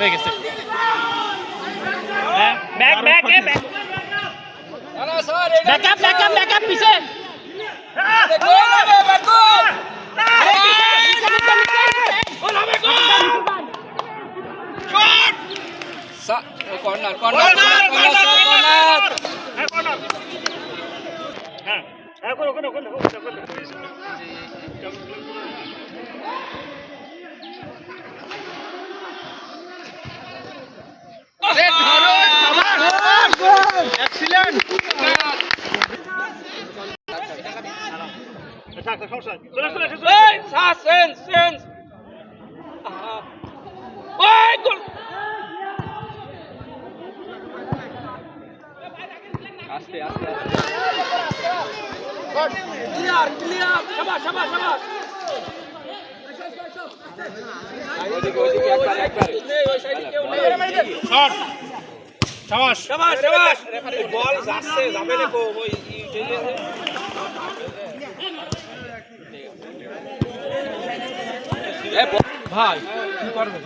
হয়ে গেছে back back back back up back up back up পিছে corner corner corner sense sense ওই goal সাইডে কেউ নেই শট শাবাশ শাবাশ শাবাশ বল যাচ্ছে যাবে কো ওই ভাই কি করবে?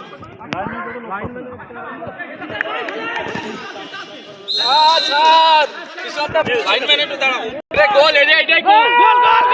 আচ্ছা লাইনম্যান একটু দাঁড়াও। গোল এটাই গোল গোল গোল।